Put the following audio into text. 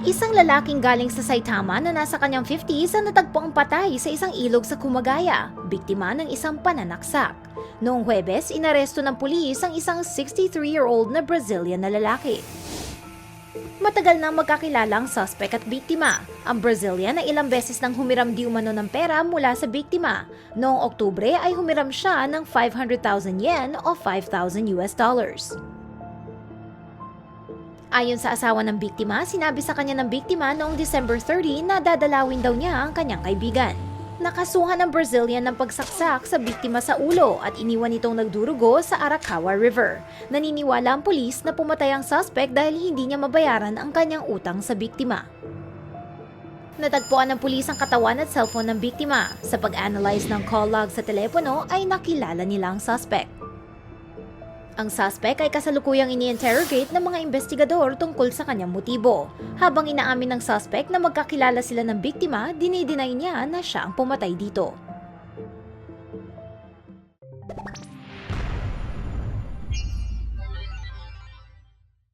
Isang lalaking galing sa Saitama na nasa kanyang 50s ang natagpo ang patay sa isang ilog sa Kumagaya, biktima ng isang pananaksak. Noong Huwebes, inaresto ng pulis ang isang 63-year-old na Brazilian na lalaki. Matagal nang magkakilala ang suspect at biktima. Ang Brazilian ay ilang beses nang humiram di umano ng pera mula sa biktima. Noong Oktubre ay humiram siya ng 500,000 yen o 5,000 US dollars. Ayon sa asawa ng biktima, sinabi sa kanya ng biktima noong December 30 na dadalawin daw niya ang kanyang kaibigan. Nakasuhan ng Brazilian ng pagsaksak sa biktima sa ulo at iniwan itong nagdurugo sa Arakawa River. Naniniwala ang pulis na pumatay ang suspect dahil hindi niya mabayaran ang kanyang utang sa biktima. Natagpuan ng pulis ang katawan at cellphone ng biktima. Sa pag-analyze ng call log sa telepono ay nakilala nila ang suspect. Ang suspect ay kasalukuyang ini-interrogate ng mga investigador tungkol sa kanyang motibo. Habang inaamin ng suspect na magkakilala sila ng biktima, dinideny niya na siya ang pumatay dito.